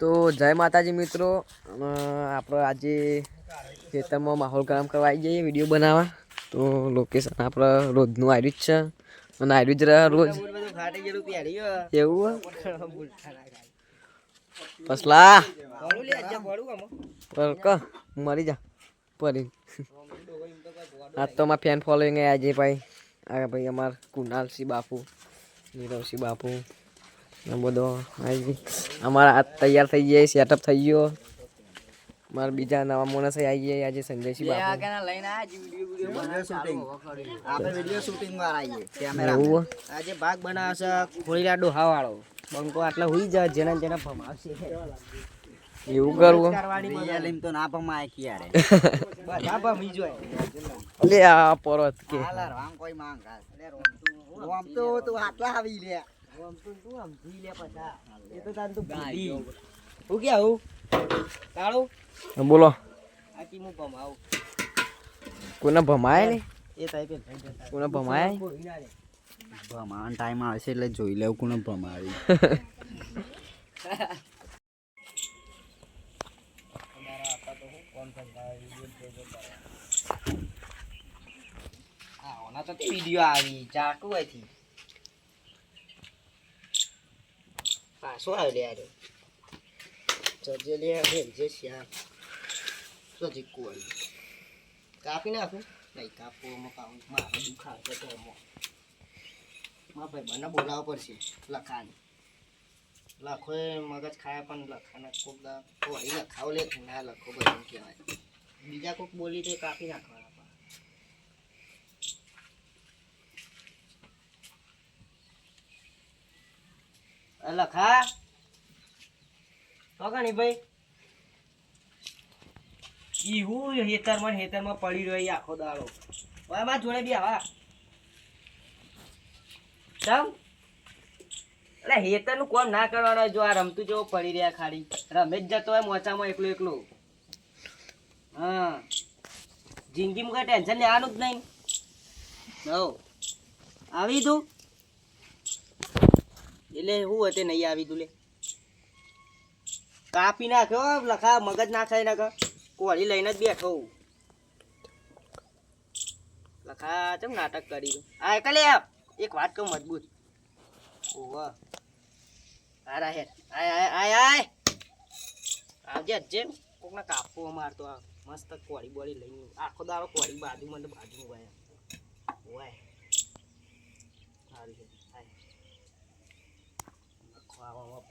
તો જય માતાજી મિત્રો. આપણે આજે ખેતરમાં માહોલ ગરમ કરવા આવી જઈએ વીડિયો બનાવવા. તો લોકેશન આપણે રોજનું આવ્યું જ છે. અને આવ્યું જ રહે રોજ. એવું? પસલા. ક, મરી જા. પરી. આજ તો અમારા ફેન ફોલોઈંગ આજે ભાઈ. આ ભાઈ અમાર કુનાલસિંહ બાપુ, નીરવસિંહ બાપુ. બધો. અમારા હાથ તૈયાર થઈ જાય સેટઅપ થઈ ગયો. મારા બીજા નવા માણસ આવી ગયા આજે સંજયસિંહ બાપુ. આપણે વીડિયો શૂટિંગ વાળા આવીએ કેમેરા આજે ભાગ બનાવશે ખોળીલા ડોહા વાળો બંકો આટલા હોઈ જાય જેને જેને ભમાવશે એવું કરવું તો ના ભમાય ક્યારે. બધા ભમી જોય. લે આ પરત કે. હાલા રામ કોઈ માંગ. લે તું તું તો કે આવું બોલો. આકી હું ભમાવું. કોને ભમાય ને એ થાય થઈ કોને ભમાય ભમાવાનો ટાઈમ આવશે એટલે જોઈ લેવું કોને ભમાવી. આના તો વીડિયો આવી. ચાકુ હતી પાછો આવ્યો લે યાર જજે લે હવે જે શ્યામ તો જીકુ કાપી નાખું? નહીં, કાપો મકાવું મારે દુખાશે તો એમાં માં ભાઈ મને બોલાવવો પડશે લખાણ લખો એ મગજ ખાય, પણ લખાના કોક દા વળી લખાવ લે લખો, બધું કહેવાય. બીજા કોઈક બોલી તો કાપી નાખવાના. લખા તો કણી ભાઈ. એવું હેતરમાં હેતરમાં પડી રહ્યો આખો દાડો. હવે મારા જોડે બી આવા ચમ એટલે હેતરનું કોણ ના કરવાનું જો આ રમતું જેવો પડી રહ્યા ખાલી. રમે જ જતો હોય મોચામાં એકલું એકલું. હા. જિંદગીમાં કઈ ટેન્શન લેવાનું જ નહીં. હો આવી તું એટલે શું હતે નહીં આવી તું લે. કાપી નાખ્યો, લખા, મગજ ના ખાઈ નાખ કોળી લઈને જ બેઠો. લખા, ચમ નાટક કરી આ એક લે એક વાત કહું મજબૂત. ઓવા આરા હે આય આય આય આય. આવજે અજ્જે કોકના કાપો મારતો આ મસ્ત કોળી બોળી લઈને. આખો દાડો કોળી બાજુ મને બાજુ વાય ઓય. સારું છે. ખવાવામાં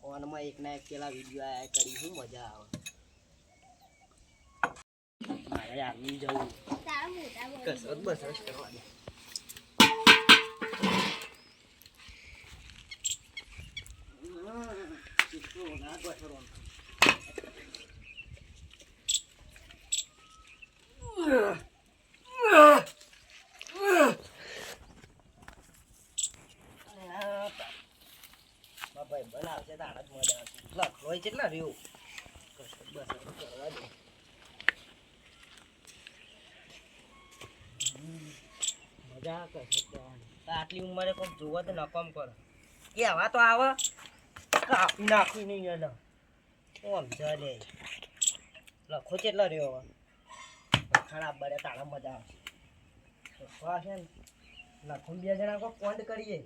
ફોનમાં એક ના એક પેલા વીડિયો આયા કરી શું મજા આવે મારે આવી જવું બસરત કરવાની બનાવશે તારા જ મજા આવશે લખ કેટલા રહ્યું? કસરત કરવા દે મજા કસરત આટલી ઉંમરે કોઈ જોવા તો નકમ કરો. કે હવા તો આવે. કાપી નાખી નહીં એને. હું સમજા લખો કેટલો રહ્યો હવે? ખરાબ બને તારા મજા આવશે લખવા છે ને. લખો બે જણા કોઈ પોઈન્ટ કરીએ?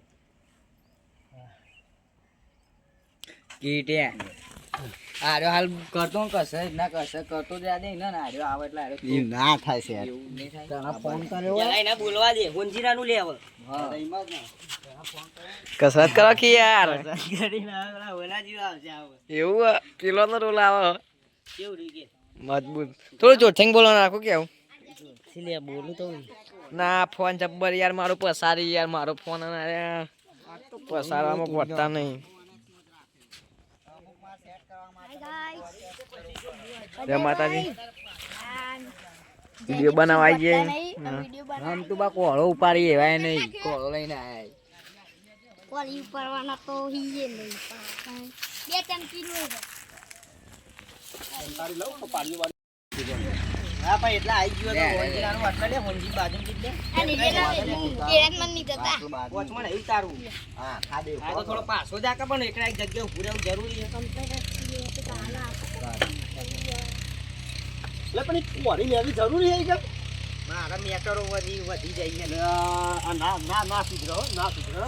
કીટે આર્યો હાલ કરતો ને કશે ના કશે કરતો જ આદે ને આર્યો આવે એટલે આર્યો ના થાય છે એવું નહીં થાય? ફોન કર્યો એને બોલવા દે ગુંજીરાનું લે હવે. હા. કસરત કરો કે યાર? એવું કિલો પેલો નો રોલ આવે મજબૂત. થોડું જોઠંગ બોલવાનું રાખો કેવું લે બોલું તો ના ફોન જબ્બર યાર મારો પસારી યાર મારો ફોન પસારવામાં પડતા નહીં. જય માતાજી. વીડિયો બનાવવા આવી જઈએ આમ તું બા કોળો ઉપાડી એવાય નહીં. કોળો લઈને આયા. કોળી ઉપરવાના તો હીએ નહીં બે ત્રણ કિલો હા પણ એટલા આવી ગયો તો હોંજી બાજુ નહીં. વોચમાં એવું તારું હા આ થોડો પાછો જા પણ એક જગ્યા ઊભું રહેવું જરૂરી છે. એટલે પણ એ કોરી લેવી જરૂરી છે કે? મારા મેટરો વધી વધી જાય છે. આ ના ના ના સુધરો ના સુધરો.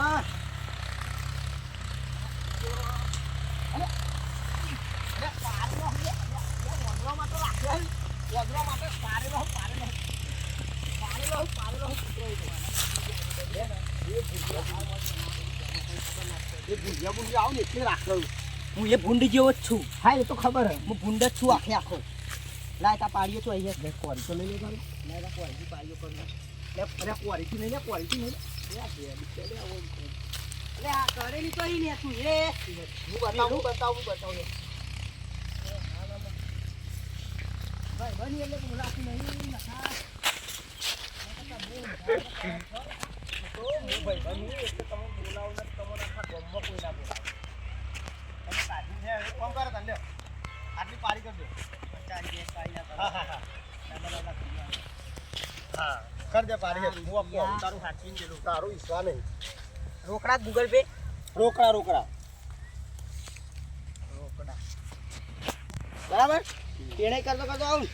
ભૂંડિયા ભૂંડિયા આવું ને એટલે રાખવું હું એ ભૂંડ જેવો જ છું. હા એ તો ખબર હે. હું ભૂંડ જ છું આખે આખો. લાય તા પાડ્યો તો અહીંયા બે કોરી તો લઈ લે તારે. લાય તા કોઈથી પાડ્યો કરું અરે કોરીથી નહીં લે કોરીથી નહીં. અરે આ કરેલી તો ઈ ને તું એ હું બતાવું બતાવું બતાવું. ભાઈ બની એટલે બોલાતું નહીં નખા આટલી પારી કરજો ચારી ગેસ પાડી ના હા હા હા હા કર દે. પારી હે હું આપકો તારું હાચવીને તારું ઈશ્વા નહીં રોકડા ગૂગલ પે રોકડા. રોકડા. બરાબર? પેણે કરતો કરતો આવું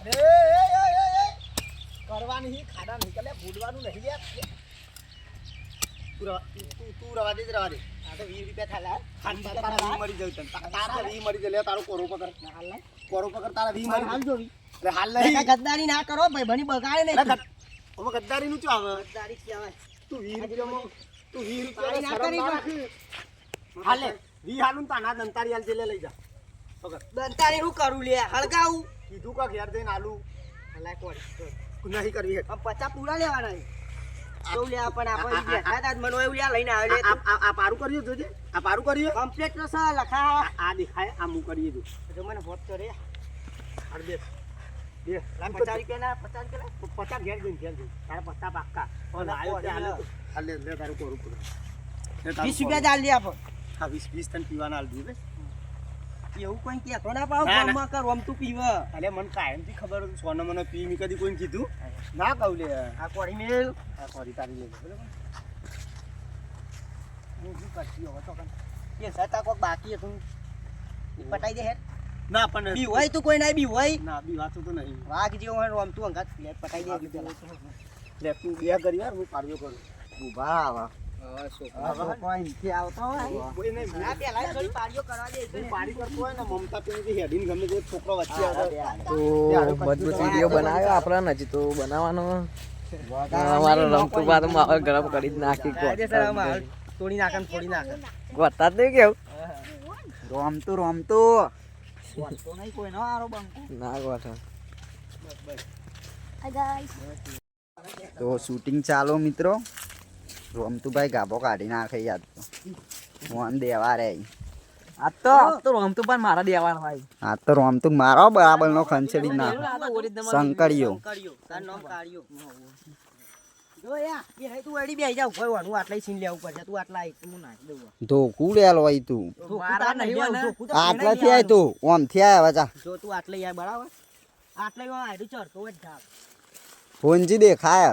અરે એ, એ, એ, એ, એ. કરવાની હી ખાડા નહીં કરે ભૂલવાનું નહીં યાર તું રવા- તું- તું- તું રવા દે જ રવા દે આ તો વીસ રૂપિયા થાલા ખાલી તારા વી મળી જાય તારા વી મળી જાય લે તારો કોરો પકડ. હાલ ને કોરો પકડ તારા વી મળી હાલ જોવી અરે હાલ નહીં ગદ્દારી ના કરો ભાઈ ભણી બગાડે અરે નહીં ગદ- હવે શું આવે? ગદ્દારી કહેવાય. તું વી રૂપિયામાં તું વી પાણી ના કરી હાલ લે વી હાલું તાના દંતારી હાલ જે લઈ જા. પકડ. દંતારી કરું લે હળગાવું. કીધું કા ઘેર જઈને આલુ. હલાય કોણ નહીં કરવી પચાસ પૂરા લેવાના છે. પણ આપણે બેઠા હતા મને એવું લઈને આવ્યો આ પારું કર્યું જોજે આ પારું કર્યું કમ્પ્લીટ તો સર લખા. આ દેખાય આ હું કરી જો જો મને હોત હાલ બે બે. પચાસ પચાસ રૂપિયા પચાસ ઘેર જઈને ઘેર જઈને. તારા પત્તા પાક્કા. અને આયો તે હાલે તો. હાલ લે લે તારું કોરું પૂરું. વીસ રૂપિયા. ચાલ આપો. હા વીસ વીસ તને પીવાના હાલ દીધું એવું કોઈ કહેતો ના પાવ. ગામમાં કર રમતું પીવ. અલે મને કાયમથી ખબર સોનો મને પી મેં કદી કોઈ કીધું. ના કહું લે. આ કોડી મેલ. આ કોડી તારી લે બરાબર? હું શું કરતી હવે તો કે સતા કોક બાકી હતું. એ પટાઈ દે હેર. ના પણ બી હોય તું કોઈ ના બી હોય. ના બી વાતો તો નહીં. વાઘ જેવો હોય રમતું અંગાત. પટાઈ દે લે તું બે કરી યાર હું પાડ્યો કરું. ઊભા આવા. આપણે હજી તો બનાવવાનો અમારો રમતું ગરમ કરી નાખી તોડી નાખે ને નાખે ગોતા કેવું રોમતું રોમતું ના તો શૂટિંગ ચાલો મિત્રો. રોમતુભાઈ ગાભો કાઢી નાખે યાદ ફોન દેવા રે આ તો તો રમતું પણ મારા દેવાનો ભાઈ આ તો રોમતું મારો બરાબર નો ખંચેડી હે તું આટલા પડશે તું ધોકું લેલો તો આટલાથી આય આય હવે જા જો તું આટલે યાર બરાબર આટલે આયડું ચડતો હોય ફોનજી દેખાય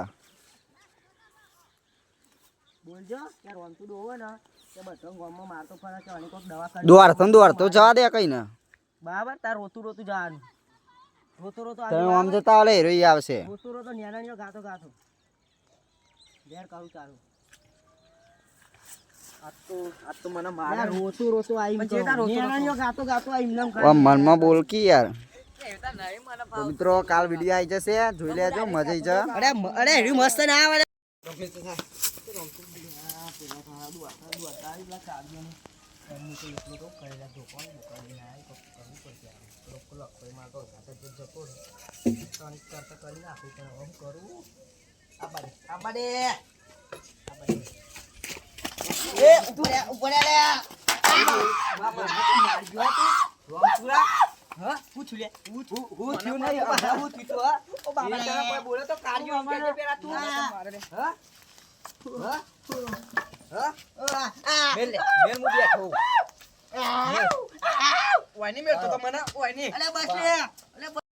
બોલજો યાર રમતું ડોવો ને તે બધો ગામમાં મારતો ફરે છે અને કોઈક દવા કરી દોડતો ને દોડતો જવા દે કઈ ને બરાબર તાર રોતું રોતું જવાનું. રોતું રોતું તમે આવી આમ જતા ઓલે હીરો આવશે. રોતું રોતું નેનાણીઓ ગાતો ગાતો. ઘેર કરું ચાલુ. મિત્રો તો આ તો મને યાર રોતું રોતું આવી રોતું રોતું? નેનાણીઓ ગાતો ગાતો આવી એમ આમ મનમાં બોલકી યાર તો મિત્રો કાલ વીડિયો આવી જશે જોઈ લેજો મજા આવી જાય અરે મ- અરે હેરી મસ્ત ના આવે એ ઉપર. હા થયું નહીં હું થયું? ઓ તો હા. હા? આ મેલ મેલ હું બેઠો ઓયની મેળતો તો મને ઓયની અલે બસ લે અલે બસ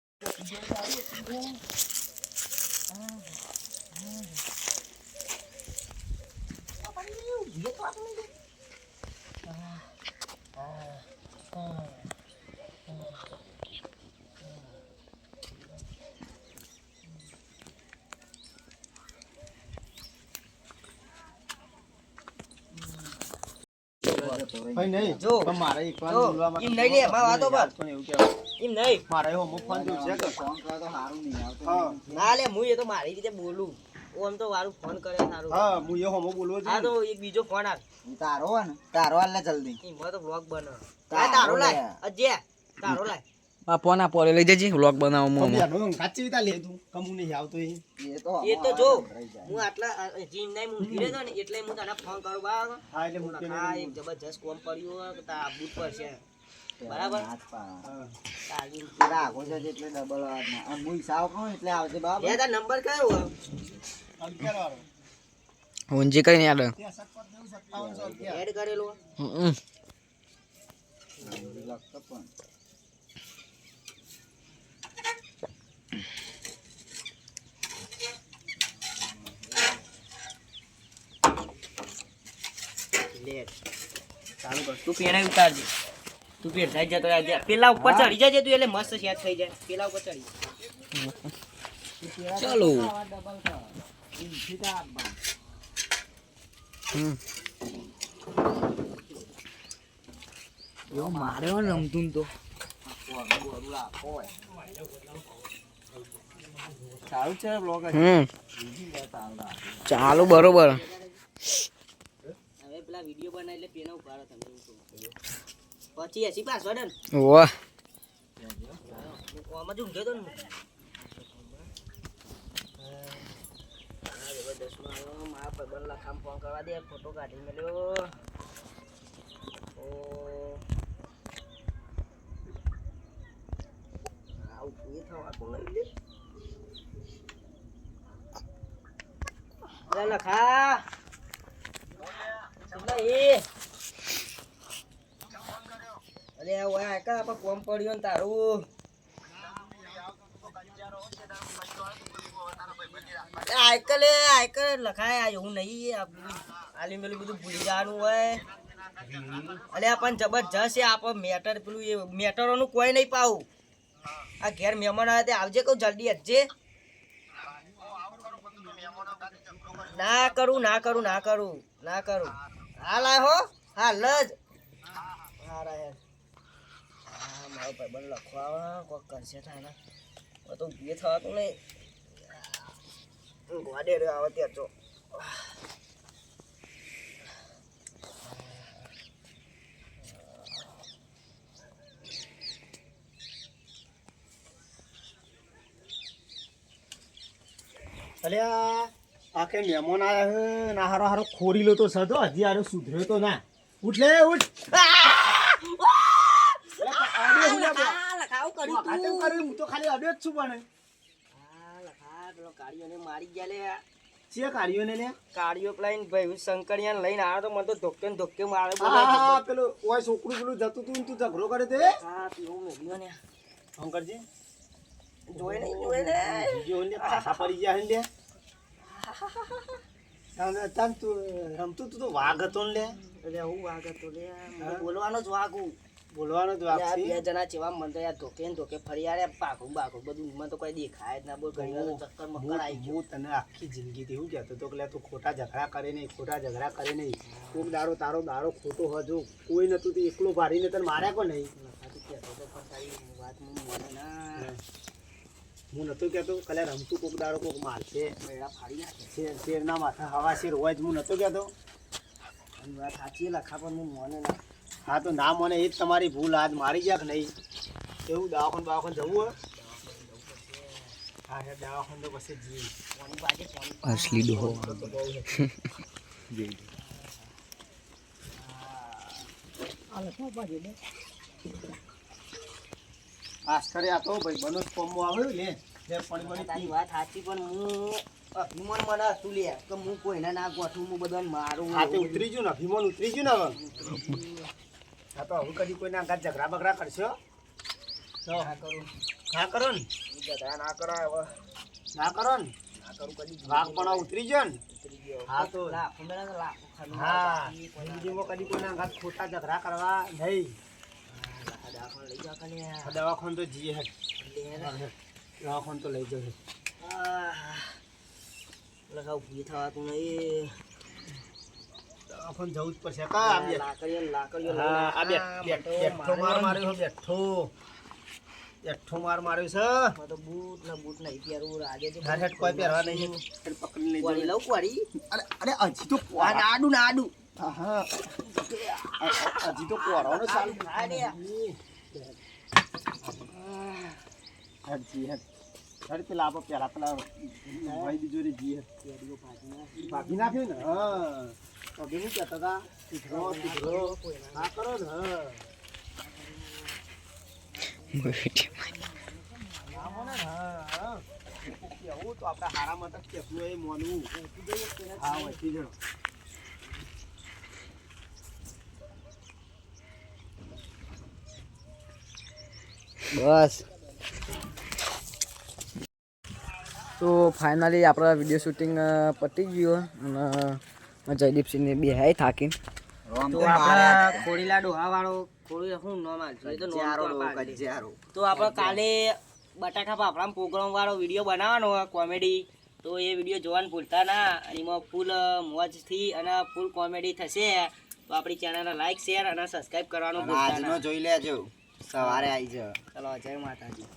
ભાઈ નહીં જો. મારે એક વાર જો, બોલવામાં નહીં લે, મારો વાતો પર. પણ એવું કહેવાય. એમ નહીં. મારે એવો અમુક ફોન જોઈશે કે ફોન કરો તો સારું નહીં આવતું. ના લે હું એ તો મારી રીતે બોલું. ઓમ તો વારું ફોન કરે સારું હા હું એ હોમો બોલવો આ જોઈએ તો એક બીજો ફોન આવ તારો ને તારો હાલ ને જલ્દી. એમાં તો બને તારો. લાય. અજય તારો લાય. આ ફોન આ પોરે લઈ જજે વ્લોગ બનાવો પણ બેનો કાચી વિતા લે તું કમુ નહીં આવતો એ. એ તો એ તો જો. હું આટલા જીમ નહીં હું ધીરે ને એટલે હું તને ફોન કરું બા હા એટલે હું ને એક જબરજસ્ત કોમ પડ્યો તા બૂટ પર છે. બરાબર. તારી પેલા આગો છે એટલે ડબલ અવાજમાં. અને હું સાવ કહું એટલે આવજે બાપ એ તાર નંબર કયો અગિયાર વાળો ઊંજી નેવું સત્તાવનસો અગિયાર એડ કરેલો હમ. લખતો પણ. લે ચાલુ કર. તું પેણે ઉતારજે. તું પેટ થઈ જતો આજે પેલા ઉપર ચડી જજે તું એટલે મસ્ત સેટ થઈ જાય. પેલા ઉપર ચડી ચાલો. હમ. યો મારે રમતું તો. ચાલુ છે બ્લોગ હમ. ચાલો બરોબર. પેલા વીડિયો બનાવી એટલે પેનો ઉભારો તમે પછી એસી પાસવર્ડ ને વાહ આમાં જ ઊંઘ્યો તો ને હું. હા, જબરદસ્તમાં આવ્યો. મારા ભાઈબંધ લખામ ફોન કરવા દે ફોટો કાઢી મેલ્યો ઓ આવું થવાતું નહીં લે. અરે લખા કેટલા એ અરે ઓય આકા આપણે કોમ પડ્યો ને તારું. આયકલે, આયકલ લખાય આ એવું નહીં આલી મેલું બધું ભૂલી જવાનું હોય. અલે પણ જબરજસ્ત છે આપણે મેટર, પેલું એ મેટરોનું કોઈ નહીં પાવું. આ ઘેર મહેમાન આવે તે આવજે કહું, જલ્દી હજે ના કરું ના કરું ના કરું ના કરું. હાલ આય હો, હાલ જ. હારા યાર હા. મારો ભાઈબંધ લખવા આવે, કોક કરશે થાને હવે તો ઊભી થવાતું નહીં. ગોડે આવે ત્યાં તો. અલ્યા આખે મહેમાન આવ્યા ના હારો હારો ખોરી લો તો સદો હજી હારો સુધર્યો તો ના. ઉઠ લે, ઉઠ અલ્યા, અડ્યો હું લે બા. લખાવું કર્યું? હું તો ખાલી અડ્યો જ છું પણ. હા પેલો કાળીઓને મારી ગયા લે. છે કાઢ્યો ને લે? કાળીઓ પેલા ભાઈ શંકરિયાને લઈને આવ્યો તો મને તો ધોકે ને ધોકે મારે હા, હા હા, પેલું ઓય છોકરું પેલું જતું તું તું ઝઘડો કરે તે? હા પીવું ને. શંકરજી? જોઈ ને પાછા પડી ગયા હે લે? રમતું તું તો વાઘ હતો ને લે? એટલે હું વાઘ હતો લે. બોલવાનો જ વાગું બોલવાનો જ યાર, છે. બે જણા જેવા મને તો યાર ધોકે ને ધોકે ફરી યાર પાકું બાકું બધું. મને તો કોઈ દેખાય જ ના. બોલ ઘણી વાર ચક્કર મક્કર આવી ગયો. હું તને આખી જિંદગીથી એવું કહેતો હતો કે તું ખોટા ઝઘડા કરે નહીં ખોટા ઝઘડા કરે નહીં. કોક દારો તારો દારો ખોટો હજુ. કોઈ નતું તું એકલો ભારીને તને માર્યા કો નહીં. તો વાત મને ના હું. નતો કહેતો કલે રમતું કોક દારો કોક મારશે. મેળા ફાડી નાખે. શેર શેરના માથા હવા શેર હોય જ હું નતો કહેતો. વાત સાચી લખા પણ હું મને ના હા તો ના મને એ જ તમારી ભૂલ આજ મારી ગયા કે નહીં? એવું દવાખાન દવાખાન જવું હોય? હા દવાખાન તો પછી અસલી ડોહો. આસ્કરે આ તો ભાઈ બનો કોમમાં આવ્યો લે પાણી તારી વાત સાચી પણ હું અભિમાન મને હતું લે? કે હું કોઈને ના ગોઠું હું બધાને મારું તો ઉતરી ગયું ને અભિમાન ઉતરી ગયું ને હવે? આ તો હવે કદી કોઈના આગળ ઝઘડા બગડા કરશો? તો હા કરું. ના કરો ને. ઝઘડા ના કરાય હવે. ના કરો ને. ના કરું કદી. વાઘ પણ ઉતરી ગયો ને. હા તો. લાખો લાખો હા. જિંદગીમાં કદી કોઈના આગળ ખોટા ઝઘડા કરવા નહીં. આ લઈ જા કને તો જઈએ લે તો લઈ જશે. લગાવ ઊભી થવાતું નહીં. દવાખાને જવું જ પડશે. કા આ બે લાકડીઓ હા આ બે બે- બેઠો માર માર્યો છે, બેઠો બેઠો માર માર્યો છે. તો બૂટ ને બૂટ નહીં પહેરવું રાજે તો હેડ કોઈ પહેરવા નહીં પકડી લઈ કોરી લઉં કોરી અરે અરે હજી તો આ પોરા નાડું નાડું. હા હજી તો પોરાનો ચાલુ. હજી હેડ જી હેડ હેડ પેલા આપણે પેલા પેલા ભાઈ બીજો રે જી હેડ ભાગી નાખ્યો ને? હા. તો બેન કહેતા હતા? સુધરો સુધરો ના કરો ને હા. હા હા કેવું તો આપણે હારા માટે કેટલું એ મોનવું હા જણો બસ. તો ફાઇનલી આપણા વીડિયો શૂટિંગ પતી ગયું અને જયદીપસિંહને બે હાય થાકી રોમ તો આપણા ખોડીલા ડોહા વાળો ખોડી શું નામ? આલશે? તો નામ આપણે કાલે બટાકા ફાફડા પ્રોગ્રામ વાળો વીડિયો બનાવવાનો કોમેડી. તો એ વીડિયો જોવાનું ભૂલતા ના. અને એમાં ફૂલ મોજથી અને ફૂલ કોમેડી થશે. તો આપણી ચેનલને લાઈક શેર અને સબસ્ક્રાઇબ કરવાનું ભૂલતા ના. જોઈ લેજો. સવારે આવી જાવ ચલો જય માતાજી.